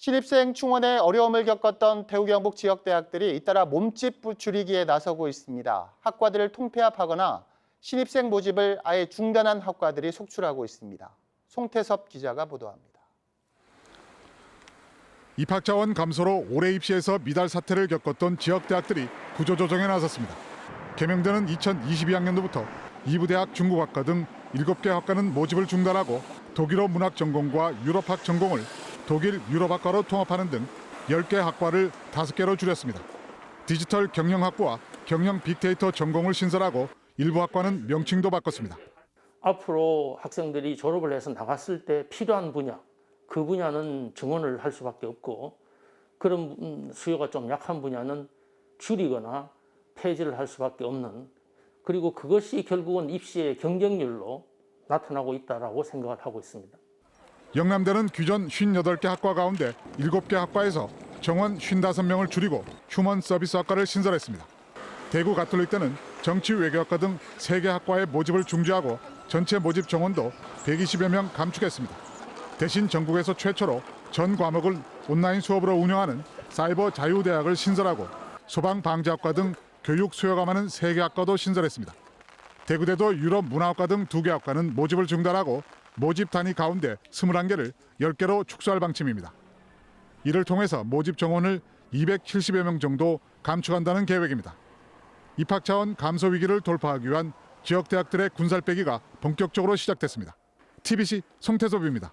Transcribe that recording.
신입생 충원에 어려움을 겪었던 대구 경북 지역 대학들이 잇따라 몸집 줄이기에 나서고 있습니다. 학과들을 통폐합하거나 신입생 모집을 아예 중단한 학과들이 속출하고 있습니다. 송태섭 기자가 보도합니다. 입학 자원 감소로 올해 입시에서 미달 사태를 겪었던 지역 대학들이 구조 조정에 나섰습니다. 개명되는 2022학년도부터 이부대학 중국학과 등 7개 학과는 모집을 중단하고 독일어 문학 전공과 유럽학 전공을 독일 유럽학과로 통합하는 등 10개 학과를 5개로 줄였습니다. 디지털 경영학부와 경영 빅데이터 전공을 신설하고 일부 학과는 명칭도 바꿨습니다. 앞으로 학생들이 졸업을 해서 나갔을 때 필요한 분야, 그 분야는 증원을 할 수밖에 없고 그런 음, 수요가 좀 약한 분야는 줄이거나 폐지를 할 수밖에 없는 그리고 그것이 결국은 입시의 경쟁률로 나타나고 있다라고 생각을 하고 있습니다. 영남대는 규전 58개 학과 가운데 7개 학과에서 정원 55명을 줄이고 휴먼 서비스 학과를 신설했습니다. 대구 가톨릭대는 정치 외교학과 등 3개 학과의 모집을 중지하고 전체 모집 정원도 120여 명 감축했습니다. 대신 전국에서 최초로 전 과목을 온라인 수업으로 운영하는 사이버 자유대학을 신설하고 소방방재학과 등 교육 수요가 많은 3개 학과도 신설했습니다. 대구대도 유럽 문화학과 등 2개 학과는 모집을 중단하고 모집 단위 가운데 21개를 10개로 축소할 방침입니다. 이를 통해서 모집 정원을 270여 명 정도 감축한다는 계획입니다. 입학 자원 감소 위기를 돌파하기 위한 지역 대학들의 군살 빼기가 본격적으로 시작됐습니다. TBC 송태섭입니다.